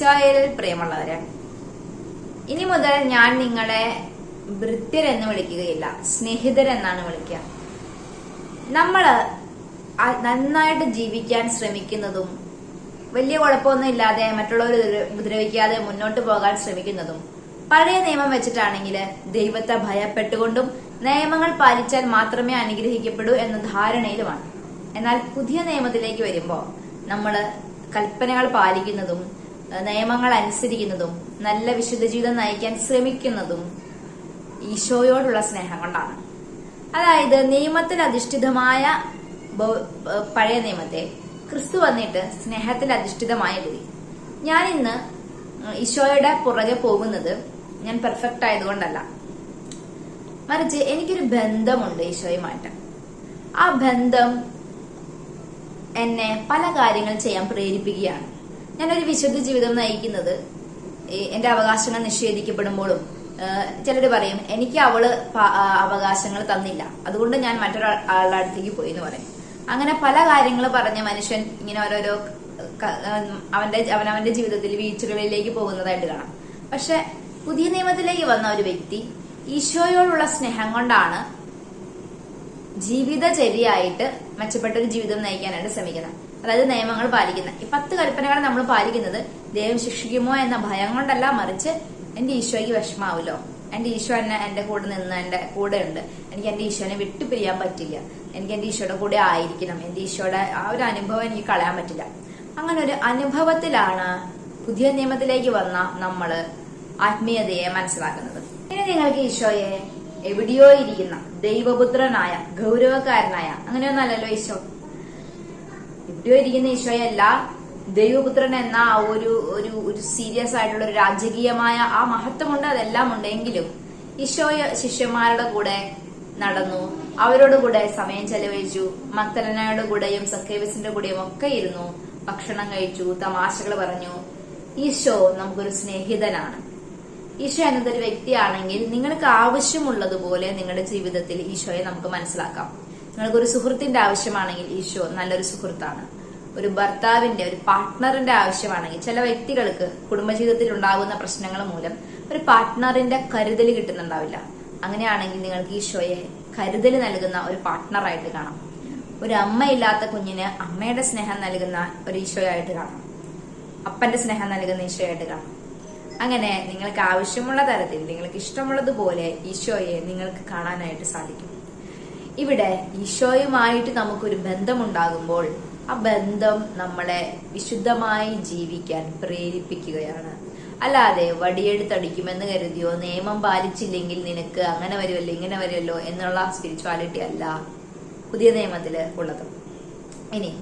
ഈശോയിൽ പ്രിയമുള്ളവരെ ഇനി മുതൽ ഞാൻ നിങ്ങളെ വൃത്തിരെന്ന് വിളിക്കുകയില്ല സ്നേഹിതരെന്നാണ് വിളിക്കുക. നമ്മൾ നന്നായിട്ട് ജീവിക്കാൻ ശ്രമിക്കുന്നതും വലിയ കുഴപ്പമൊന്നും ഇല്ലാതെ മറ്റുള്ളവർ ഉപദ്രവിക്കാതെ മുന്നോട്ട് പോകാൻ ശ്രമിക്കുന്നതും പഴയ നിയമം വെച്ചിട്ടാണെങ്കിൽ ദൈവത്തെ ഭയപ്പെട്ടുകൊണ്ടും നിയമങ്ങൾ പാലിച്ചാൽ മാത്രമേ അനുഗ്രഹിക്കപ്പെടൂ എന്ന ധാരണയിലുമാണ്. എന്നാൽ പുതിയ നിയമത്തിലേക്ക് വരുമ്പോൾ നമ്മൾ കൽപ്പനകൾ പാലിക്കുന്നതും നിയമങ്ങൾ അനുസരിക്കുന്നതും നല്ല വിശുദ്ധ ജീവിതം നയിക്കാൻ ശ്രമിക്കുന്നതും ഈശോയോടുള്ള സ്നേഹം കൊണ്ടാണ്. അതായത് നിയമത്തിൽ അധിഷ്ഠിതമായ പഴയ നിയമത്തെ ക്രിസ്തു വന്നിട്ട് സ്നേഹത്തിൽ അധിഷ്ഠിതമായ എഴുതി ഞാൻ ഇന്ന് ഈശോയുടെ പുറകെ പോകുന്നത് ഞാൻ പെർഫെക്റ്റ് ആയതുകൊണ്ടല്ല. മറിച്ച് എനിക്കൊരു ബന്ധമുണ്ട് ഈശോയുമായിട്ട്. ആ ബന്ധം എന്നെ പല കാര്യങ്ങൾ ചെയ്യാൻ പ്രേരിപ്പിക്കുകയാണ്. ഞാനൊരു വിശുദ്ധ ജീവിതം നയിക്കുന്നത് എന്റെ അവകാശങ്ങൾ നിഷേധിക്കപ്പെടുമ്പോഴും ചിലർ പറയും എനിക്ക് അവൾ അവകാശങ്ങൾ തന്നില്ല. അതുകൊണ്ട് ഞാൻ മറ്റൊരാളുടെ അടുത്തേക്ക് പോയി എന്ന് പറയും. അങ്ങനെ പല കാര്യങ്ങൾ പറഞ്ഞ മനുഷ്യൻ ഇങ്ങനെ ഓരോരോ അവന്റെ അവനവന്റെ ജീവിതത്തിൽ വീഴ്ചകളിലേക്ക് പോകുന്നതായിട്ട് കാണാം. പക്ഷെ പുതിയ നിയമത്തിലേക്ക് വന്ന ഒരു വ്യക്തി ഈശോയോടുള്ള സ്നേഹം കൊണ്ടാണ് ജീവിതചര്യയായിട്ട് മെച്ചപ്പെട്ട ഒരു ജീവിതം നയിക്കാനായിട്ട് ശ്രമിക്കുന്നത്. അതായത് നിയമങ്ങൾ പാലിക്കുന്നത്. ഈ പത്ത് കൽപ്പനകൾ നമ്മൾ പാലിക്കുന്നത് ദൈവം ശിക്ഷിക്കുമോ എന്ന ഭയം കൊണ്ടല്ല മറിച്ച് എന്റെ ഈശോയ്ക്ക് വിഷമാവല്ലോ എന്റെ ഈശോ എന്നെ എന്റെ കൂടെ നിന്ന് എന്റെ കൂടെ ഉണ്ട്. എനിക്ക് എന്റെ ഈശോനെ വിട്ടുപിരിയാൻ പറ്റില്ല. എനിക്ക് എന്റെ ഈശോയുടെ കൂടെ ആയിരിക്കണം. എന്റെ ഈശോയുടെ ആ ഒരു അനുഭവം എനിക്ക് കളയാൻ പറ്റില്ല. അങ്ങനെ ഒരു അനുഭവത്തിലാണ് പുതിയ നിയമത്തിലേക്ക് വന്ന നമ്മൾ ആത്മീയതയെ മനസ്സിലാക്കുന്നത്. ഇനി നിങ്ങൾക്ക് ഈശോയെ എവിടെയോ ഇരിക്കുന്ന ദൈവപുത്രനായ ഗൗരവക്കാരനായ അങ്ങനെയൊന്നല്ലല്ലോ ഈശോ? എവിടെയോ ഇരിക്കുന്ന ഈശോയല്ല. ദൈവപുത്രൻ എന്ന ഒരു ഒരു ഒരു സീരിയസ് ആയിട്ടുള്ള ഒരു രാജകീയമായ ആ മഹത്വമുണ്ട് അതെല്ലാം ഉണ്ടെങ്കിലും ഈശോയ ശിഷ്യന്മാരുടെ കൂടെ നടന്നു. അവരോട് കൂടെ സമയം ചെലവഴിച്ചു. മക്തലനയുടെ കൂടെയും സക്കേവസിന്റെ കൂടെയും ഒക്കെ ഇരുന്നു. ഭക്ഷണം കഴിച്ചു തമാശകൾ പറഞ്ഞു. ഈശോ നമുക്കൊരു സ്നേഹിതനാണ്. ഈശോ എന്നതൊരു വ്യക്തിയാണെങ്കിൽ നിങ്ങൾക്ക് ആവശ്യമുള്ളതുപോലെ നിങ്ങളുടെ ജീവിതത്തിൽ ഈശോയെ നമുക്ക് മനസ്സിലാക്കാം. നിങ്ങൾക്കൊരു സുഹൃത്തിന്റെ ആവശ്യമാണെങ്കിൽ ഈശോ നല്ലൊരു സുഹൃത്താണ്. ഒരു ഭർത്താവിന്റെ ഒരു പാർട്ട്ണറിന്റെ ആവശ്യമാണെങ്കിൽ ചില വ്യക്തികൾക്ക് കുടുംബജീവിതത്തിൽ ഉണ്ടാകുന്ന പ്രശ്നങ്ങൾ മൂലം ഒരു പാർട്ട്ണറിന്റെ കരുതൽ കിട്ടുന്നുണ്ടാവില്ല. അങ്ങനെയാണെങ്കിൽ നിങ്ങൾക്ക് ഈശോയെ കരുതൽ നൽകുന്ന ഒരു പാർട്ട്ണറായിട്ട് കാണാം. ഒരു അമ്മയില്ലാത്ത കുഞ്ഞിന് അമ്മയുടെ സ്നേഹം നൽകുന്ന ഒരു ഈശോയായിട്ട് കാണാം. അപ്പന്റെ സ്നേഹം നൽകുന്ന ഈശോയായിട്ട് കാണാം. അങ്ങനെ നിങ്ങൾക്ക് ആവശ്യമുള്ള തരത്തിൽ നിങ്ങൾക്ക് ഇഷ്ടമുള്ളതുപോലെ ഈശോയെ നിങ്ങൾക്ക് കാണാനായിട്ട് സാധിക്കും. ഇവിടെ ഈശോയുമായിട്ട് നമുക്കൊരു ബന്ധമുണ്ടാകുമ്പോൾ ആ ബന്ധം നമ്മളെ വിശുദ്ധമായി ജീവിക്കാൻ പ്രേരിപ്പിക്കുകയാണ്. അല്ലാതെ വടിയെടുത്തടിക്കുമെന്ന് കരുതിയോ നിയമം പാലിച്ചില്ലെങ്കിൽ നിനക്ക് അങ്ങനെ വരുമല്ലോ ഇങ്ങനെ വരുമല്ലോ എന്നുള്ള സ്പിരിച്വാലിറ്റി അല്ല പുതിയ നിയമത്തിൽ ഉള്ളത്. ഇനി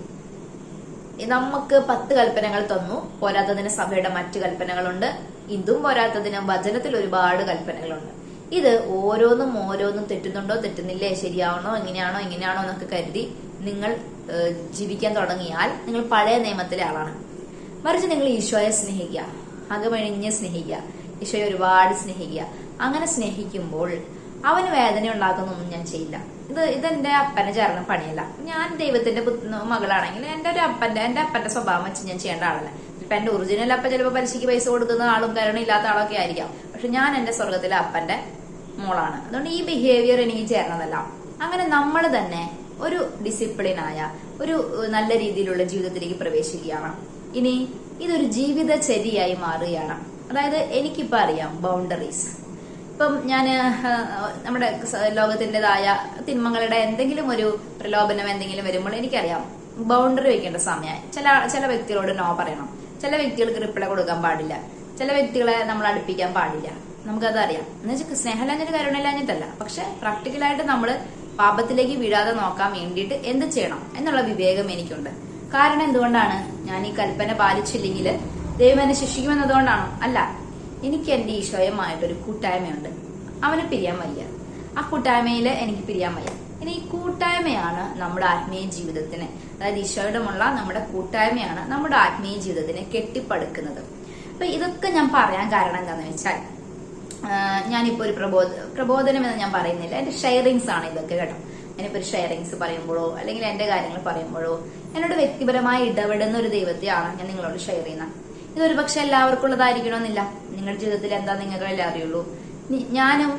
നമുക്ക് പത്ത് കൽപ്പനകൾ തന്നു. പോരാത്തതിന് സഭയുടെ മറ്റു കൽപ്പനകളുണ്ട്. ഇതും പോരാത്തതിന് വചനത്തിൽ ഒരുപാട് കൽപ്പനകളുണ്ട്. ഇത് ഓരോന്നും ഓരോന്നും തെറ്റുന്നുണ്ടോ തെറ്റുന്നില്ലേ ശരിയാവണോ എങ്ങനെയാണോ എങ്ങനെയാണോ എന്നൊക്കെ കരുതി നിങ്ങൾ ജീവിക്കാൻ തുടങ്ങിയാൽ നിങ്ങൾ പഴയ നിയമത്തിലെ ആളാണ്. മറിച്ച് നിങ്ങൾ ഈശോയെ സ്നേഹിക്കുക. അകമഴിഞ്ഞ് സ്നേഹിക്കുക. ഈശോയെ ഒരുപാട് സ്നേഹിക്കുക. അങ്ങനെ സ്നേഹിക്കുമ്പോൾ അവന് വേദന ഉണ്ടാക്കുന്നൊന്നും ഞാൻ ചെയ്യില്ല. ഇത് ഇതെന്റെ അപ്പനെ ചേർന്ന പണിയല്ല. ഞാൻ ദൈവത്തിന്റെ മകളാണെങ്കിൽ എന്റെ ഒരു അപ്പന്റെ എന്റെ അപ്പന്റെ സ്വഭാവം വെച്ച് ഞാൻ ചെയ്യേണ്ട ആളല്ല. ഇപ്പൊ എന്റെ ഒറിജിനൽ അപ്പ ചിലപ്പോൾ പലിശയ്ക്ക് പൈസ കൊടുക്കുന്ന ആളും കരുണയില്ലാത്ത ആളൊക്കെ ആയിരിക്കാം. പക്ഷെ ഞാൻ എന്റെ സ്വർഗത്തിലെ അപ്പന്റെ മോളാണ്. അതുകൊണ്ട് ഈ ബിഹേവിയർ എനിക്ക് ചേർന്നതല്ല അങ്ങനെ നമ്മൾ തന്നെ ഒരു ഡിസിപ്ലിനായ ഒരു നല്ല രീതിയിലുള്ള ജീവിതത്തിലേക്ക് പ്രവേശിക്കുകയാണ്. ഇനി ഇതൊരു ജീവിതചര്യയായി മാറുകയാണ്. അതായത് എനിക്കിപ്പോ അറിയാം ബൗണ്ടറീസ് ഇപ്പം ഞാൻ നമ്മുടെ ലോകത്തിന്റെതായ തിന്മകളുടെ എന്തെങ്കിലും ഒരു പ്രലോഭനം എന്തെങ്കിലും വരുമ്പോൾ എനിക്കറിയാം ബൗണ്ടറി വെക്കേണ്ട സമയമായി ചില ചില വ്യക്തികളോട് നോ പറയണം. ചില വ്യക്തികൾക്ക് റിപ്ലൈ കൊടുക്കാൻ പാടില്ല. ചില വ്യക്തികളെ നമ്മൾ അടുപ്പിക്കാൻ പാടില്ല. നമുക്കത് അറിയാം എന്ന് വെച്ചാൽ സ്നേഹമില്ലാഞ്ഞിട്ട് കരുണയില്ലാഞ്ഞിട്ടല്ല. പക്ഷെ പ്രാക്ടിക്കലായിട്ട് നമ്മൾ പാപത്തിലേക്ക് വീഴാതെ നോക്കാൻ വേണ്ടിയിട്ട് എന്ത് ചെയ്യണം എന്നുള്ള വിവേകം എനിക്കുണ്ട്. കാരണം എന്തുകൊണ്ടാണ്? ഞാൻ ഈ കൽപ്പന പാലിച്ചില്ലെങ്കിൽ ദൈവം എന്നെ ശിക്ഷിക്കുമെന്നതുകൊണ്ടാണോ? അല്ല. എനിക്ക് എന്റെ ഈശോയുമായിട്ടൊരു കൂട്ടായ്മയുണ്ട്. അവന് പിരിയാൻ വയ്യ. ആ കൂട്ടായ്മയിൽ എനിക്ക് പിരിയാൻ വയ്യ. ഇനി ഈ കൂട്ടായ്മയാണ് നമ്മുടെ ആത്മീയ ജീവിതത്തിന് അതായത് ഈശോയുടെമുള്ള നമ്മുടെ കൂട്ടായ്മയാണ് നമ്മുടെ ആത്മീയ ജീവിതത്തിനെ കെട്ടിപ്പടുക്കുന്നത്. അപ്പൊ ഇതൊക്കെ ഞാൻ പറയാൻ കാരണം എന്താണെന്ന് വെച്ചാൽ ഞാനിപ്പോ ഒരു പ്രബോധ പ്രബോധനം എന്ന് ഞാൻ പറയുന്നില്ല. എന്റെ ഷെയറിങ്സ് ആണ് ഇതൊക്കെ കേട്ടോ. ഞാനിപ്പോ ഒരു ഷെയറിങ്സ് പറയുമ്പോഴോ അല്ലെങ്കിൽ എന്റെ കാര്യങ്ങൾ പറയുമ്പോഴോ എന്നോട് വ്യക്തിപരമായി ഇടപെടുന്ന ഒരു ദൈവത്തെയാണ് ഞാൻ നിങ്ങളോട് ഷെയർ ചെയ്യുന്നത്. ഇതൊരു പക്ഷെ എല്ലാവർക്കും ഉള്ളതായിരിക്കണമെന്നില്ല നിങ്ങളുടെ ജീവിതത്തിൽ എന്താ നിങ്ങൾക്കല്ലേ അറിയുള്ളൂ. ഞാനും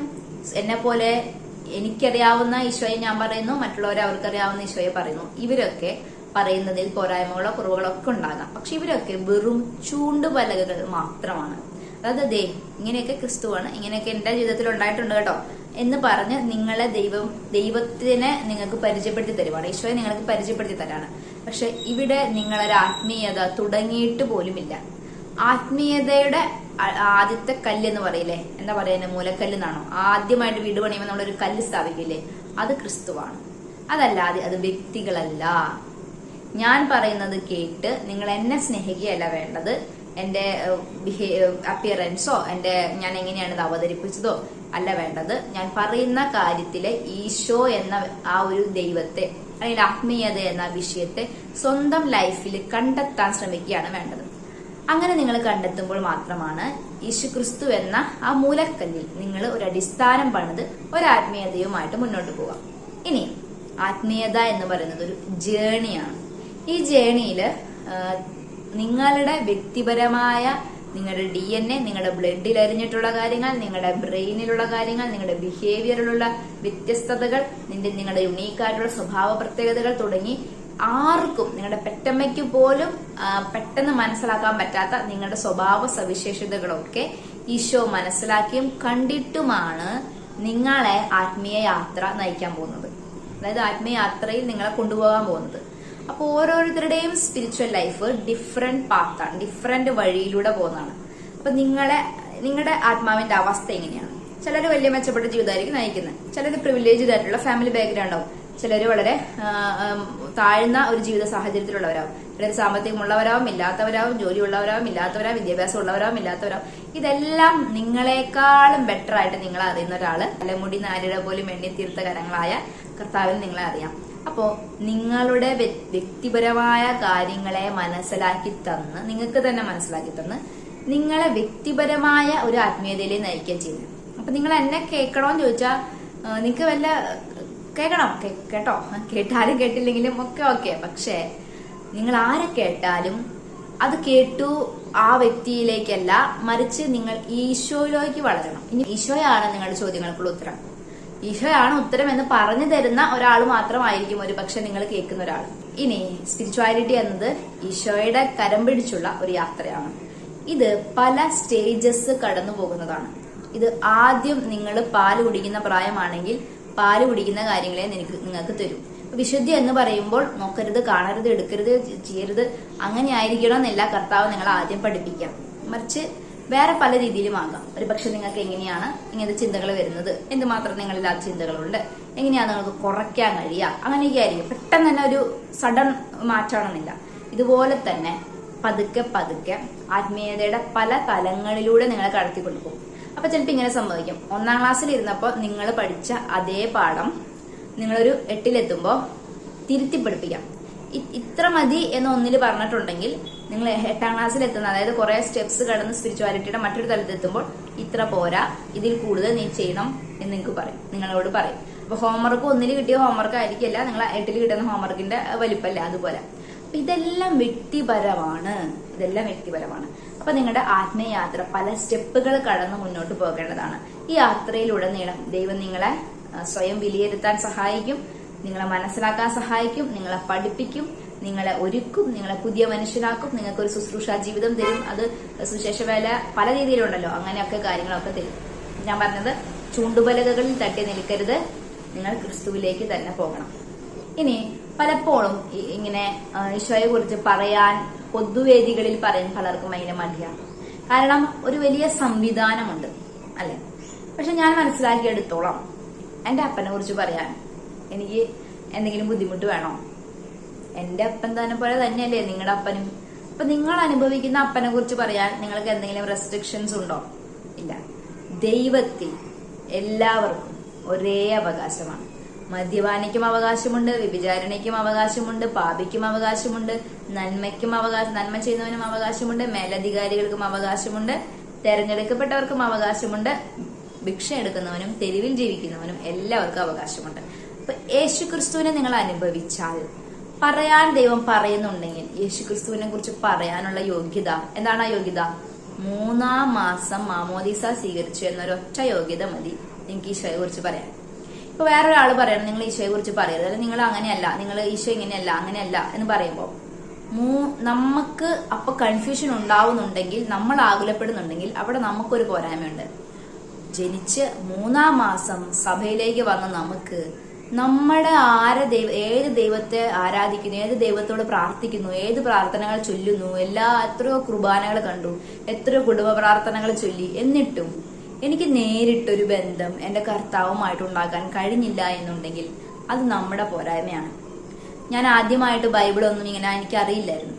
എന്നെ പോലെ എനിക്കറിയാവുന്ന ഈശോയെ ഞാൻ പറയുന്നു മറ്റുള്ളവരെ അവർക്കറിയാവുന്ന ഈശോയെ പറയുന്നു. ഇവരൊക്കെ പറയുന്നതിൽ പോരായ്മകളോ കുറവുകളോ ഒക്കെ ഉണ്ടാകാം. പക്ഷെ ഇവരൊക്കെ വെറും ചൂണ്ടുപലകകൾ മാത്രമാണ്. അതായത് ദേ ഇങ്ങനെയൊക്കെ ക്രിസ്തുവാണ്. ഇങ്ങനെയൊക്കെ എന്റെ ജീവിതത്തിൽ ഉണ്ടായിട്ടുണ്ട് കേട്ടോ. എന്ന് പറഞ്ഞ് നിങ്ങളെ ദൈവം ദൈവത്തിനെ നിങ്ങൾക്ക് പരിചയപ്പെടുത്തി തരുവാണ്. ഈശോയെ നിങ്ങൾക്ക് പരിചയപ്പെടുത്തി തരാണ്. പക്ഷെ ഇവിടെ നിങ്ങളൊരു ആത്മീയത തുടങ്ങിയിട്ട് പോലുമില്ല. ആത്മീയതയുടെ ആദ്യത്തെ കല്ല് എന്ന് പറയില്ലേ? എന്താ പറയുന്നത് മൂലക്കല്ല് എന്നാണോ ആദ്യമായിട്ട് വീട് പണിയുമ്പോൾ നമ്മളൊരു കല്ല് സ്ഥാപിക്കില്ലേ? അത് ക്രിസ്തുവാണ്. അതല്ലാതെ അത് വ്യക്തികളല്ല. ഞാൻ പറയുന്നത് കേട്ട് നിങ്ങൾ എന്നെ സ്നേഹിക്കുകയല്ല വേണ്ടത്. എന്റെ അപ്പിയറൻസോ എന്റെ ഞാൻ എങ്ങനെയാണ് ഇത് അവതരിപ്പിച്ചതോ അല്ല വേണ്ടത്. ഞാൻ പറയുന്ന കാര്യത്തിലെ ഈശോ എന്ന ആ ഒരു ദൈവത്തെ അല്ലെങ്കിൽ ആത്മീയത എന്ന വിഷയത്തെ സ്വന്തം ലൈഫിൽ കണ്ടെത്താൻ ശ്രമിക്കുകയാണ് വേണ്ടത്. അങ്ങനെ നിങ്ങൾ കണ്ടെത്തുമ്പോൾ മാത്രമാണ് യേശു ക്രിസ്തു എന്ന ആ മൂലക്കല്ലിൽ നിങ്ങൾ ഒരു അടിസ്ഥാനം പണിത് ഒരു ആത്മീയതയുമായിട്ട് മുന്നോട്ട് പോകാം ഇനി ആത്മീയത എന്ന് പറയുന്നത് ഒരു ജേണിയാണ് ഈ ജേണിയിൽ നിങ്ങളുടെ വ്യക്തിപരമായ നിങ്ങളുടെ ഡി എൻ എ നിങ്ങളുടെ ബ്ലഡിൽ അരിഞ്ഞിട്ടുള്ള കാര്യങ്ങൾ നിങ്ങളുടെ ബ്രെയിനിലുള്ള കാര്യങ്ങൾ നിങ്ങളുടെ ബിഹേവിയറിലുള്ള വ്യത്യസ്തതകൾ നിന്റെ നിങ്ങളുടെ യുണീക്കായിട്ടുള്ള സ്വഭാവ പ്രത്യേകതകൾ തുടങ്ങി ആർക്കും നിങ്ങളുടെ പെറ്റമ്മയ്ക്ക് പോലും പെട്ടെന്ന് മനസ്സിലാക്കാൻ പറ്റാത്ത നിങ്ങളുടെ സ്വഭാവ സവിശേഷതകളൊക്കെ ഈശോ മനസ്സിലാക്കിയും കണ്ടിട്ടുമാണ് നിങ്ങളെ ആത്മീയ യാത്ര നയിക്കാൻ പോകുന്നത്. അതായത് ആത്മീയ യാത്രയിൽ നിങ്ങളെ കൊണ്ടുപോകാൻ പോകുന്നത്. അപ്പൊ ഓരോരുത്തരുടെയും സ്പിരിച്വൽ ലൈഫ് ഡിഫറെന്റ് പാത്താണ് ഡിഫറെന്റ് വഴിയിലൂടെ പോകുന്നതാണ്. അപ്പൊ നിങ്ങളെ നിങ്ങളുടെ ആത്മാവിന്റെ അവസ്ഥ എങ്ങനെയാണ്? ചിലർ വലിയ മെച്ചപ്പെട്ട ജീവിതമായിരിക്കും നയിക്കുന്നത്. ചിലർ പ്രിവിലേജ് ആയിട്ടുള്ള ഫാമിലി ബാക്ക്ഗ്രൗണ്ട് ആവും. ചിലർ വളരെ താഴ്ന്ന ഒരു ജീവിത സാഹചര്യത്തിലുള്ളവരാവും. ചിലർ സാമ്പത്തികമുള്ളവരാവും ഇല്ലാത്തവരാവും ജോലിയുള്ളവരാവും ഇല്ലാത്തവരാവും വിദ്യാഭ്യാസം ഉള്ളവരാവും ഇല്ലാത്തവരാവും. ഇതെല്ലാം നിങ്ങളെക്കാളും ബെറ്റർ ആയിട്ട് നിങ്ങളെ അറിയുന്ന ഒരാൾ തലമുടി നാരിയുടെ പോലും എണ്ണിത്തീർത്ത കരങ്ങളായ കർത്താവിന് നിങ്ങളെ അറിയാം. അപ്പോ നിങ്ങളുടെ വ്യക്തിപരമായ കാര്യങ്ങളെ മനസ്സിലാക്കി തന്ന് നിങ്ങൾക്ക് തന്നെ മനസ്സിലാക്കി തന്ന് നിങ്ങളെ വ്യക്തിപരമായ ഒരു ആത്മീയതയിലേക്ക് നയിക്കുകയും ചെയ്യുന്നത് അപ്പൊ നിങ്ങൾ എന്നെ കേൾക്കണോന്ന് ചോദിച്ചാൽ നിങ്ങൾക്ക് വല്ല കേൾക്കണം. കേട്ടോ? കേട്ടാലും കേട്ടില്ലെങ്കിലും ഒക്കെ ഓക്കെ. പക്ഷേ നിങ്ങൾ ആരെ കേട്ടാലും അത് കേട്ടു ആ വ്യക്തിയിലേക്കല്ല മറിച്ച് നിങ്ങൾ ഈശോയിലേക്ക് വളരണം. ഇനി ഈശോയാണ് നിങ്ങളുടെ ചോദ്യങ്ങൾക്കുള്ള ഉത്തരം. ഈശോയാണ് ഉത്തരം എന്ന് പറഞ്ഞു തരുന്ന ഒരാൾ മാത്രമായിരിക്കും ഒരു പക്ഷെ നിങ്ങൾ കേൾക്കുന്ന ഒരാൾ. ഇനി സ്പിരിച്വാലിറ്റി എന്നത് ഈശോയുടെ കരം പിടിച്ചുള്ള ഒരു യാത്രയാണ്. ഇത് പല സ്റ്റേജസ് കടന്നു പോകുന്നതാണ്. ഇത് ആദ്യം നിങ്ങൾ പാൽ കുടിക്കുന്ന പ്രായമാണെങ്കിൽ പാൽ കുടിക്കുന്ന കാര്യങ്ങളെ നിനക്ക് നിങ്ങൾക്ക് തരും. വിശുദ്ധി എന്ന് പറയുമ്പോൾ നോക്കരുത് കാണരുത് എടുക്കരുത് ചെയ്യരുത് അങ്ങനെ ആയിരിക്കണം എന്നില്ല കർത്താവ് നിങ്ങൾ ആദ്യം പഠിപ്പിക്കാം മറിച്ച് വേറെ പല രീതിയിലും ആകാം. ഒരു പക്ഷെ നിങ്ങൾക്ക് എങ്ങനെയാണ് ഇങ്ങനത്തെ ചിന്തകൾ വരുന്നത്? എന്തുമാത്രം നിങ്ങളിൽ ആ ചിന്തകളുണ്ട്? എങ്ങനെയാണ് നിങ്ങൾക്ക് കുറയ്ക്കാൻ കഴിയുക? അങ്ങനെയൊക്കെ ആയിരിക്കും. പെട്ടെന്ന് തന്നെ ഒരു സഡൻ മാറ്റമാണെന്നില്ല. ഇതുപോലെ തന്നെ പതുക്കെ പതുക്കെ ആത്മീയതയുടെ പല തലങ്ങളിലൂടെ നിങ്ങളെ കടത്തിക്കൊണ്ടു പോകും അപ്പൊ ചിലപ്പോൾ ഇങ്ങനെ സംഭവിക്കും. ഒന്നാം ക്ലാസ്സിൽ ഇരുന്നപ്പോൾ നിങ്ങൾ പഠിച്ച അതേ പാഠം നിങ്ങളൊരു എട്ടിലെത്തുമ്പോൾ തിരുത്തി പഠിപ്പിക്കാം ഇത്ര മതി എന്ന് ഒന്നിൽ പറഞ്ഞിട്ടുണ്ടെങ്കിൽ നിങ്ങൾ എട്ടാം ക്ലാസ്സിൽ എത്തുന്ന അതായത് കുറെ സ്റ്റെപ്സ് കടന്ന് സ്പിരിച്വാലിറ്റിയുടെ മറ്റൊരു തലത്തെത്തുമ്പോൾ ഇത്ര പോരാ ഇതിൽ കൂടുതൽ നീ ചെയ്യണം എന്ന് നിങ്ങൾക്ക് പറയും നിങ്ങളോട് പറയും. അപ്പൊ ഹോംവർക്ക് ഒന്നിൽ കിട്ടിയ ഹോംവർക്ക് ആയിരിക്കില്ല നിങ്ങൾ എട്ടിൽ കിട്ടുന്ന ഹോംവർക്കിന്റെ വലിപ്പല്ല അതുപോലെ. ഇതെല്ലാം വ്യക്തിപരമാണ് ഇതെല്ലാം വ്യക്തിപരമാണ്. അപ്പൊ നിങ്ങളുടെ ആത്മീയയാത്ര പല സ്റ്റെപ്പുകൾ കടന്ന് മുന്നോട്ട് പോകേണ്ടതാണ്. ഈ യാത്രയിലുടനീളം ദൈവം നിങ്ങളെ സ്വയം വിലയിരുത്താൻ സഹായിക്കും നിങ്ങളെ മനസ്സിലാക്കാൻ സഹായിക്കും നിങ്ങളെ പഠിപ്പിക്കും നിങ്ങളെ ഒരുക്കും നിങ്ങളെ പുതിയ മനുഷ്യരാക്കും നിങ്ങൾക്ക് ഒരു ശുശ്രൂഷ ജീവിതം തരും. അത് സുശേഷ വേല പല രീതിയിലുണ്ടല്ലോ. അങ്ങനെയൊക്കെ കാര്യങ്ങളൊക്കെ തരും. ഞാൻ പറഞ്ഞത് ചൂണ്ടുപലകകളിൽ തട്ടി നിൽക്കരുത്. നിങ്ങൾ ക്രിസ്തുവിലേക്ക് തന്നെ പോകണം. ഇനി പലപ്പോഴും ഇങ്ങനെ ഈശോയെ കുറിച്ച് പറയാൻ പൊതുവേദികളിൽ പറയാൻ പലർക്കും ഭയങ്കര മടിയാണ്. കാരണം ഒരു വലിയ സംവിധാനമുണ്ട് അല്ലെ? പക്ഷെ ഞാൻ മനസ്സിലാക്കിയെടുത്തോളാം എന്റെ അപ്പനെ കുറിച്ച് പറയാൻ എനിക്ക് എന്തെങ്കിലും ബുദ്ധിമുട്ട് വേണോ? എന്റെ അപ്പൻ തന്നെ പോലെ തന്നെയല്ലേ നിങ്ങളുടെ അപ്പനും? അപ്പൊ നിങ്ങൾ അനുഭവിക്കുന്ന അപ്പനെ കുറിച്ച് പറയാൻ നിങ്ങൾക്ക് എന്തെങ്കിലും റെസ്ട്രിക്ഷൻസ് ഉണ്ടോ? ഇല്ല. ദൈവത്തിൽ എല്ലാവർക്കും ഒരേ അവകാശമാണ്. മദ്യപാനിക്കും അവകാശമുണ്ട് വിഭിചാരണയ്ക്കും അവകാശമുണ്ട് പാപിക്കും അവകാശമുണ്ട് നന്മയ്ക്കും അവകാശം നന്മ ചെയ്യുന്നവനും അവകാശമുണ്ട് മേലധികാരികൾക്കും അവകാശമുണ്ട് തെരഞ്ഞെടുക്കപ്പെട്ടവർക്കും അവകാശമുണ്ട് ഭിക്ഷ എടുക്കുന്നവനും തെരുവിൽ ജീവിക്കുന്നവനും എല്ലാവർക്കും അവകാശമുണ്ട്. അപ്പൊ യേശു ക്രിസ്തുവിനെ നിങ്ങൾ അനുഭവിച്ചാൽ പറയാൻ ദൈവം പറയുന്നുണ്ടെങ്കിൽ യേശുക്രിസ്തുവിനെ കുറിച്ച് പറയാനുള്ള യോഗ്യത. എന്താണ് ആ യോഗ്യത? മൂന്നാം മാസം മാമോദീസ സ്വീകരിച്ചു എന്നൊരൊറ്റ യോഗ്യത മതി. നിങ്ങൾക്ക് ഈശോയെ കുറിച്ച് പറയാൻ. ഇപ്പൊ വേറൊരാൾ പറയണം നിങ്ങൾ ഈശോയെ കുറിച്ച് പറയരുത്. അല്ലെങ്കിൽ നിങ്ങൾ അങ്ങനെയല്ല. നിങ്ങൾ ഈശോ ഇങ്ങനെയല്ല അങ്ങനെയല്ല എന്ന് പറയുമ്പോൾ നമുക്ക് അപ്പൊ കൺഫ്യൂഷൻ ഉണ്ടാവുന്നുണ്ടെങ്കിൽ നമ്മൾ ആകുലപ്പെടുന്നുണ്ടെങ്കിൽ അവിടെ നമുക്കൊരു പോരായ്മയുണ്ട്. ജനിച്ച് മൂന്നാം മാസം സഭയിലേക്ക് വന്ന നമുക്ക് നമ്മുടെ ആരെ ദൈവ ഏത് ദൈവത്തെ ആരാധിക്കുന്നു ഏത് ദൈവത്തോട് പ്രാർത്ഥിക്കുന്നു ഏത് പ്രാർത്ഥനകൾ ചൊല്ലുന്നു എല്ലാ എത്രയോ കുർബാനകൾ കണ്ടു എത്രയോ കുടുംബ പ്രാർത്ഥനകൾ ചൊല്ലി. എന്നിട്ടും എനിക്ക് നേരിട്ടൊരു ബന്ധം എന്റെ കർത്താവുമായിട്ട് ഉണ്ടാക്കാൻ കഴിഞ്ഞില്ല എന്നുണ്ടെങ്കിൽ അത് നമ്മുടെ പോരായ്മയാണ്. ഞാൻ ആദ്യമായിട്ട് ബൈബിളൊന്നും ഇങ്ങനെ എനിക്കറിയില്ലായിരുന്നു.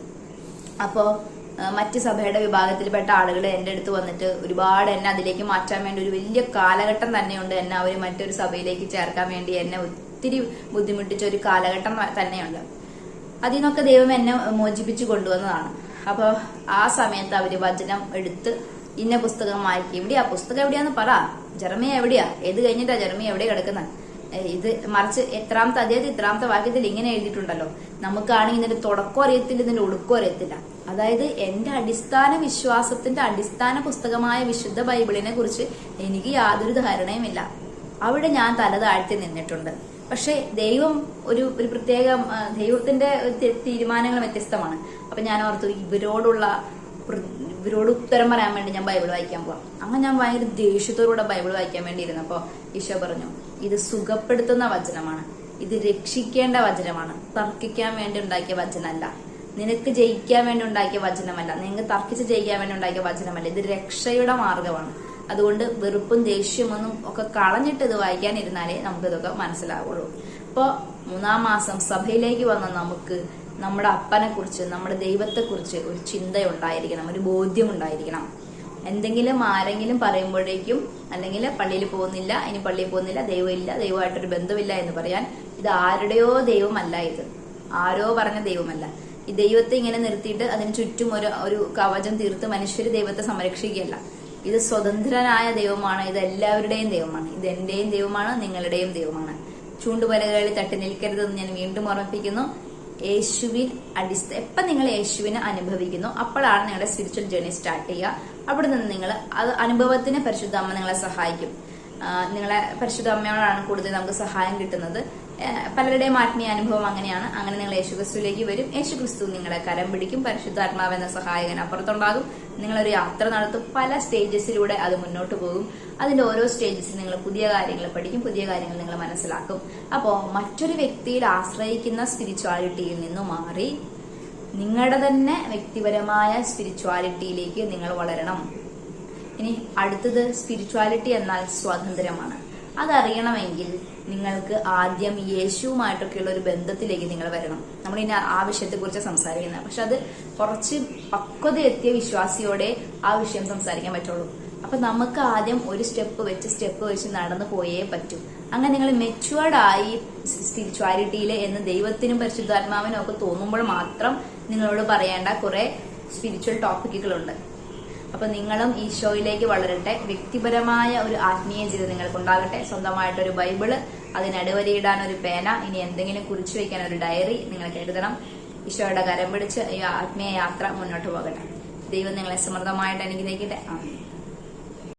അപ്പോൾ മറ്റ് സഭയുടെ വിഭാഗത്തിൽപ്പെട്ട ആളുകൾ എന്റെ അടുത്ത് വന്നിട്ട് ഒരുപാട് എന്നെ അതിലേക്ക് മാറ്റാൻ വേണ്ടി ഒരു വലിയ കാലഘട്ടം തന്നെയുണ്ട് എന്നെ അവർ മറ്റൊരു സഭയിലേക്ക് ചേർക്കാൻ വേണ്ടി എന്നെ ഒത്തിരി ബുദ്ധിമുട്ടിച്ച ഒരു കാലഘട്ടം തന്നെയുണ്ട്. അതിൽ നിന്നൊക്കെ ദൈവം എന്നെ മോചിപ്പിച്ചു കൊണ്ടുവന്നതാണ്. അപ്പോൾ ആ സമയത്ത് അവർ വചനം എടുത്ത് ഇന്ന പുസ്തകം വായിക്കും. എവിടെയാ? പുസ്തകം എവിടെയാന്ന് പറ. ജർമ്മയ എവിടെയാ? ഏത് കഴിഞ്ഞിട്ടാ ജർമ്മയ എവിടെ കിടക്കുന്നത് ഇത് മറിച്ച് എത്രാമത്തെ അധ്യായത്തിൽ ഇത്രാമത്തെ വാക്യത്തിൽ ഇങ്ങനെ എഴുതിയിട്ടുണ്ടല്ലോ. നമുക്കാണെങ്കിൽ ഇതിന്റെ തുടക്കം അറിയത്തില്ല ഇതിന്റെ ഒടുക്കം അറിയത്തില്ല അതായത് എന്റെ അടിസ്ഥാന വിശ്വാസത്തിന്റെ അടിസ്ഥാന പുസ്തകമായ വിശുദ്ധ ബൈബിളിനെ കുറിച്ച് എനിക്ക് യാതൊരു ധാരണയുമില്ല. അവിടെ ഞാൻ തല താഴ്ത്തി നിന്നിട്ടുണ്ട്. പക്ഷെ ദൈവം ഒരു ഒരു പ്രത്യേക ദൈവത്തിന്റെ തീരുമാനങ്ങൾ വ്യത്യസ്തമാണ്. അപ്പൊ ഞാൻ ഓർത്തു ഇവരോടുള്ള ഇവരോട് ഉത്തരം പറയാൻ വേണ്ടി ഞാൻ ബൈബിൾ വായിക്കാൻ പോവാം. അങ്ങനെ ഞാൻ ഭയങ്കര ദേഷ്യത്തോടുകൂടെ ബൈബിൾ വായിക്കാൻ വേണ്ടി ഇരുന്നപ്പോ ഈശോ പറഞ്ഞു ഇത് സുഖപ്പെടുത്തുന്ന വചനമാണ്. ഇത് രക്ഷിക്കേണ്ട വചനമാണ്. തർക്കിക്കാൻ വേണ്ടി ഉണ്ടാക്കിയ വചനമല്ല. നിനക്ക് ജയിക്കാൻ വേണ്ടി ഉണ്ടാക്കിയ വചനമല്ല. നിങ്ങൾക്ക് തർക്കിച്ച് ജയിക്കാൻ വേണ്ടി ഉണ്ടാക്കിയ വചനമല്ല. ഇത് രക്ഷയുടെ മാർഗമാണ്. അതുകൊണ്ട് വെറുപ്പും ദേഷ്യമൊന്നും ഒക്കെ കളഞ്ഞിട്ട് ഇത് വായിക്കാനിരുന്നാലേ നമുക്ക് ഇതൊക്കെ മനസ്സിലാവുള്ളൂ. ഇപ്പോ മൂന്നാം മാസം സഭയിലേക്ക് വന്ന നമുക്ക് നമ്മുടെ അപ്പനെ കുറിച്ച് നമ്മുടെ ദൈവത്തെ കുറിച്ച് ഒരു ചിന്തയുണ്ടായിരിക്കണം ഒരു ബോധ്യം ഉണ്ടായിരിക്കണം എന്തെങ്കിലും ആരെങ്കിലും പറയുമ്പോഴേക്കും അല്ലെങ്കിൽ പള്ളിയിൽ പോകുന്നില്ല ഇനി പള്ളിയിൽ പോകുന്നില്ല ദൈവമില്ല ദൈവമായിട്ടൊരു ബന്ധമില്ല എന്ന് പറയാൻ ഇത് ആരുടെയോ ദൈവമല്ല ഇത്. ആരോ പറഞ്ഞ ദൈവമല്ല. ഈ ദൈവത്തെ ഇങ്ങനെ നിർത്തിയിട്ട് അതിന് ചുറ്റും ഒരു ഒരു കവചം തീർത്ത് മനുഷ്യര് ദൈവത്തെ സംരക്ഷിക്കുകയല്ല. ഇത് സ്വതന്ത്രനായ ദൈവമാണ്. ഇത് എല്ലാവരുടെയും ദൈവമാണ്. ഇത് എന്റെയും ദൈവമാണ് നിങ്ങളുടെയും ദൈവമാണ്. ചൂണ്ടുപലകളിൽ തട്ടി നിൽക്കരുതെന്ന് ഞാൻ വീണ്ടും ഓർമ്മിപ്പിക്കുന്നു. യേശുവിൽ അടിസ്ഥ എപ്പം നിങ്ങൾ യേശുവിനെ അനുഭവിക്കുന്നു? അപ്പോഴാണ് നിങ്ങളുടെ സ്പിരിച്വൽ ജേർണി സ്റ്റാർട്ട് ചെയ്യുക. അവിടെ നിന്ന് നിങ്ങൾ അത് അനുഭവത്തിന് പരിശുദ്ധ അമ്മ നിങ്ങളെ സഹായിക്കും. നിങ്ങളെ പരിശുദ്ധ അമ്മയോടാണ് കൂടുതൽ നമുക്ക് സഹായം കിട്ടുന്നത്. പലരുടെയും ആത്മീയ അനുഭവം അങ്ങനെയാണ്. അങ്ങനെ നിങ്ങൾ യേശുക്രിസ്തുവിലേക്ക് വരും. യേശുക്രിസ്തു നിങ്ങളെ കരം പിടിക്കും പരിശുദ്ധാത്മാവെന്ന സഹായകൻ അപ്പുറത്തുണ്ടാകും. നിങ്ങളൊരു യാത്ര നടത്തും. പല സ്റ്റേജസിലൂടെ അത് മുന്നോട്ട് പോകും. അതിന്റെ ഓരോ സ്റ്റേജസിൽ നിങ്ങൾ പുതിയ കാര്യങ്ങൾ പഠിക്കും പുതിയ കാര്യങ്ങൾ നിങ്ങൾ മനസ്സിലാക്കും. അപ്പോൾ മറ്റൊരു വ്യക്തിയിൽ ആശ്രയിക്കുന്ന സ്പിരിച്വാലിറ്റിയിൽ നിന്ന് മാറി നിങ്ങളുടെ തന്നെ വ്യക്തിപരമായ സ്പിരിച്വാലിറ്റിയിലേക്ക് നിങ്ങൾ വളരണം. ഇനി അടുത്തത് സ്പിരിച്വാലിറ്റി എന്നാൽ സ്വാതന്ത്ര്യമാണ്. അതറിയണമെങ്കിൽ നിങ്ങൾക്ക് ആദ്യം യേശുവുമായിട്ടൊക്കെയുള്ള ഒരു ബന്ധത്തിലേക്ക് നിങ്ങൾ വരണം. നമ്മൾ ഇനി ആ വിഷയത്തെക്കുറിച്ച് സംസാരിക്കുന്നത് പക്ഷെ അത് കുറച്ച് പക്വത എത്തിയ വിശ്വാസിയോടെ ആ വിഷയം സംസാരിക്കാൻ പറ്റുള്ളൂ. അപ്പൊ നമുക്ക് ആദ്യം ഒരു സ്റ്റെപ്പ് വെച്ച് സ്റ്റെപ്പ് വെച്ച് നടന്നു പോയേ പറ്റൂ. അങ്ങനെ നിങ്ങൾ മെച്ചുവേർഡ് ആയി സ്പിരിച്വാലിറ്റിയിൽ എന്ന് ദൈവത്തിനും പരിശുദ്ധാത്മാവിനും ഒക്കെ തോന്നുമ്പോൾ മാത്രം നിങ്ങളോട് പറയേണ്ട കുറെ സ്പിരിച്വൽ ടോപ്പിക്കുകളുണ്ട് അപ്പൊ നിങ്ങളും ഈശോയിലേക്ക് വളരട്ടെ. വ്യക്തിപരമായ ഒരു ആത്മീയ ജീവിതം നിങ്ങൾക്ക് ഉണ്ടാകട്ടെ സ്വന്തമായിട്ടൊരു ബൈബിൾ അതിനടുവരിയിടാൻ ഒരു പേന ഇനി എന്തെങ്കിലും കുറിച്ചു വെക്കാൻ ഒരു ഡയറി നിങ്ങൾക്ക് എഴുതണം. ഈശോയുടെ കരം പിടിച്ച് ഈ ആത്മീയ യാത്ര മുന്നോട്ട് പോകട്ടെ. ദൈവം നിങ്ങളെ സമൃദ്ധമായിട്ട് അനുഗ്രഹിക്കട്ടെ.